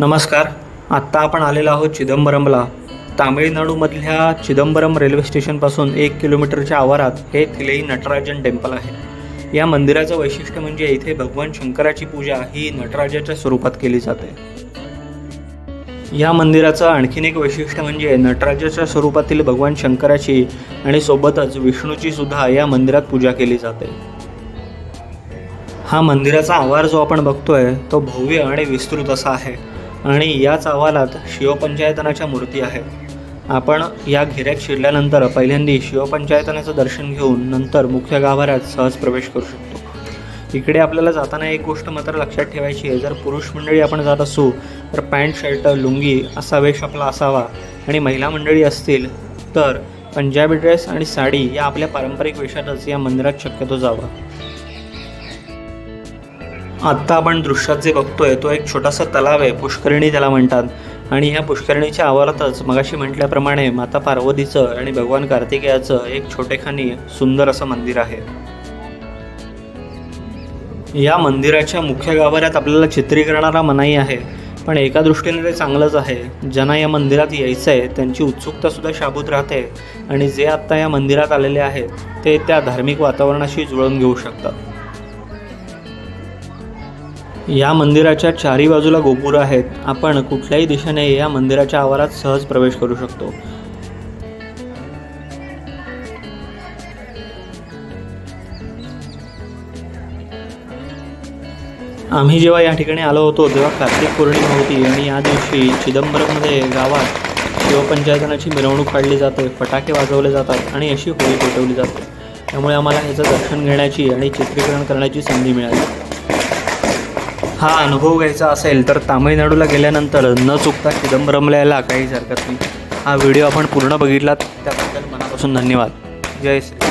नमस्कार. आत्ता आपण आलेलो आहोत चिदंबरमला. तामिळनाडूमधल्या चिदंबरम रेल्वे स्टेशनपासून एक किलोमीटरच्या आवारात हे थिलई नटराजन टेम्पल आहे. या मंदिराचं वैशिष्ट्य म्हणजे इथे भगवान शंकराची पूजा ही नटराजाच्या स्वरूपात केली जाते. या मंदिराचं आणखीन एक वैशिष्ट्य म्हणजे नटराजाच्या स्वरूपातील भगवान शंकराची आणि सोबतच विष्णूची सुद्धा या मंदिरात पूजा केली जाते. हा मंदिराचा आवार जो आपण बघतोय तो भव्य आणि विस्तृत असा आहे. आणि याच अहवालात शिवपंचायतनाच्या मूर्ती आहेत. आपण या घेऱ्यात शिरल्यानंतर पहिल्यांदा शिवपंचायतनाचं दर्शन घेऊन नंतर मुख्य गाभाऱ्यात सहज प्रवेश करू शकतो. इकडे आपल्याला जाताना एक गोष्ट मात्र लक्षात ठेवायची आहे. जर पुरुष मंडळी आपण जात असू तर पॅन्ट शर्ट लुंगी असा वेश आपला असावा आणि महिला मंडळी असतील तर पंजाबी ड्रेस आणि साडी या आपल्या पारंपरिक वेशातच या मंदिरात शक्यतो जावा. आत्ता आपण दृश्यात जे बघतोय तो एक छोटासा तलाव आहे पुष्करिणी त्याला म्हणतात. आणि ह्या पुष्करिणीच्या आवारातच मगाशी म्हटल्याप्रमाणे माता पार्वतीचं आणि भगवान कार्तिकेयाचं एक छोटेखानी सुंदर असं मंदिर आहे. या मंदिराच्या मुख्य गाभाऱ्यात आपल्याला चित्रीकरणाला मनाई आहे. पण एका दृष्टीने ते चांगलंच आहे. ज्यांना या मंदिरात यायचं आहे त्यांची उत्सुकतासुद्धा शाबूत राहते. आणि जे आत्ता या मंदिरात आलेले आहेत ते त्या धार्मिक वातावरणाशी जुळवून घेऊ शकतात. या मंदिराच्या चारी बाजूला गोपुरं आहेत. आपण कुठल्याही दिशेने या मंदिराच्या आवारात सहज प्रवेश करू शकतो. आम्ही जेव्हा या ठिकाणी आलो होतो तेव्हा कार्तिक पौर्णिमा होती आणि या दिवशी चिदंबरममध्ये गावात शिवपंचायतनाची मिरवणूक काढली जाते फटाके वाजवले जातात आणि अशी होळी पेटवली जाते. त्यामुळे आम्हाला ह्याचं दर्शन घेण्याची आणि चित्रीकरण करण्याची संधी मिळाली. हा अनुभव घ्यायचा असेल तर तामिळनाडूला गेल्यानंतर न चुकता चिदंबरमला यायला काहीच हरकत नाही. हा व्हिडिओ आपण पूर्ण बघितलात त्याबद्दल मनापासून धन्यवाद. जय श्री